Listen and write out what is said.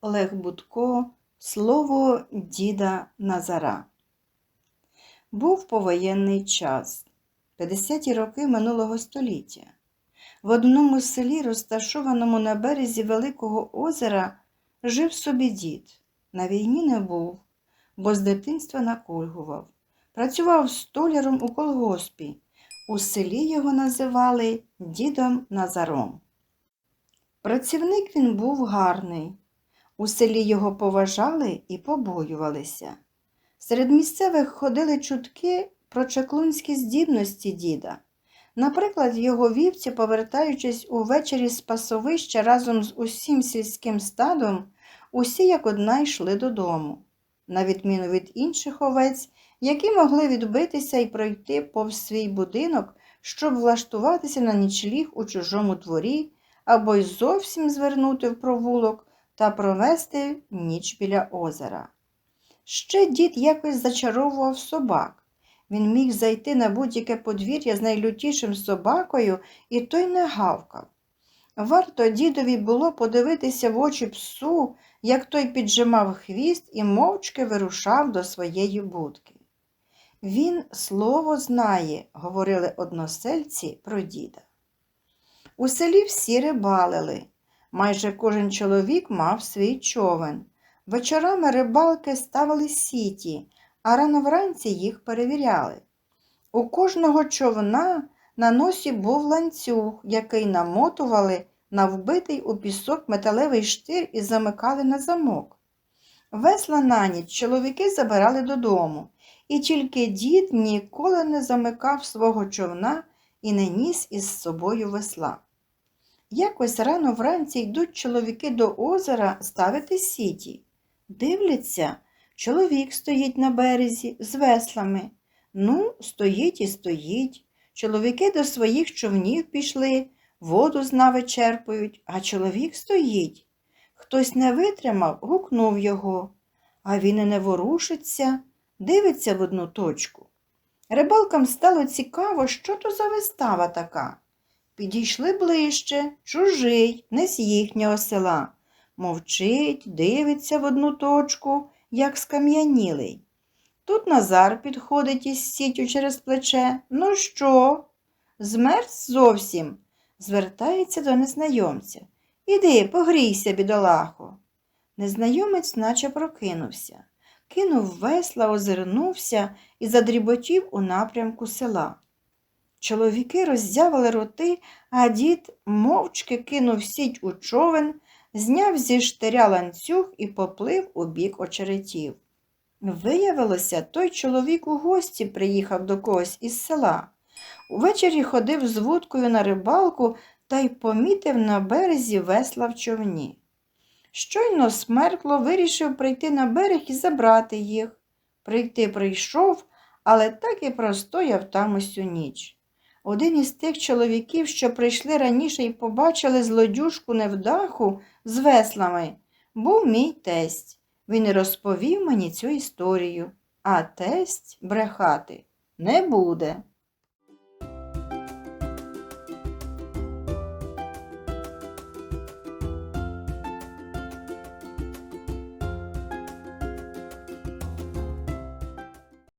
Олег Будко Слово діда Назара. Був повоєнний час, 50-ті роки минулого століття. В одному селі, розташованому на березі Великого озера, жив собі дід. На війні не був, бо з дитинства накульгував. Працював столяром у колгоспі. У селі його називали дідом Назаром. Працівник він був гарний. У селі його поважали і побоювалися. Серед місцевих ходили чутки про чаклунські здібності діда. Наприклад, його вівці, повертаючись увечері з пасовища разом з усім сільським стадом, усі як одна йшли додому, на відміну від інших овець, які могли відбитися і пройти повз свій будинок, щоб влаштуватися на нічліг у чужому дворі або й зовсім звернути в провулок та провести ніч біля озера. Ще дід якось зачаровував собак. Він міг зайти на будь-яке подвір'я з найлютішим собакою, і той не гавкав. Варто дідові було подивитися в очі псу, як той піджимав хвіст і мовчки вирушав до своєї будки. Він слово знає, говорили односельці про діда. У селі всі рибалили. Майже кожен чоловік мав свій човен. Вечорами рибалки ставили сіті, а рано вранці їх перевіряли. У кожного човна на носі був ланцюг, який намотували на вбитий у пісок металевий штир і замикали на замок. Весла на ніч чоловіки забирали додому, і тільки дід ніколи не замикав свого човна і не ніс із собою весла. Якось рано вранці йдуть чоловіки до озера ставити сіті. Дивляться, чоловік стоїть на березі з веслами. Ну, стоїть і стоїть. Чоловіки до своїх човнів пішли, воду з нави черпають, а чоловік стоїть. Хтось не витримав, гукнув його, а він і не ворушиться, дивиться в одну точку. Рибалкам стало цікаво, що то за вистава така. Підійшли ближче, чужий, не з їхнього села. Мовчить, дивиться в одну точку, як скам'янілий. Тут Назар підходить із сітю через плече. Ну що? Змерз зовсім, звертається до незнайомця. Іди, погрійся, бідолахо. Незнайомець наче прокинувся, кинув весла, озирнувся і задріботів у напрямку села. Чоловіки роззявили роти, а дід мовчки кинув сіть у човен, зняв зі штиря ланцюг і поплив у бік очеретів. Виявилося, той чоловік у гості приїхав до когось із села. Увечері ходив з вудкою на рибалку та й помітив на березі весла в човні. Щойно смеркло вирішив прийти на берег і забрати їх. Прийти прийшов, але так і простояв там усю ніч. Один із тих чоловіків, що прийшли раніше і побачили злодюжку невдаху з веслами, був мій тесть. Він розповів мені цю історію, а тесть брехати не буде.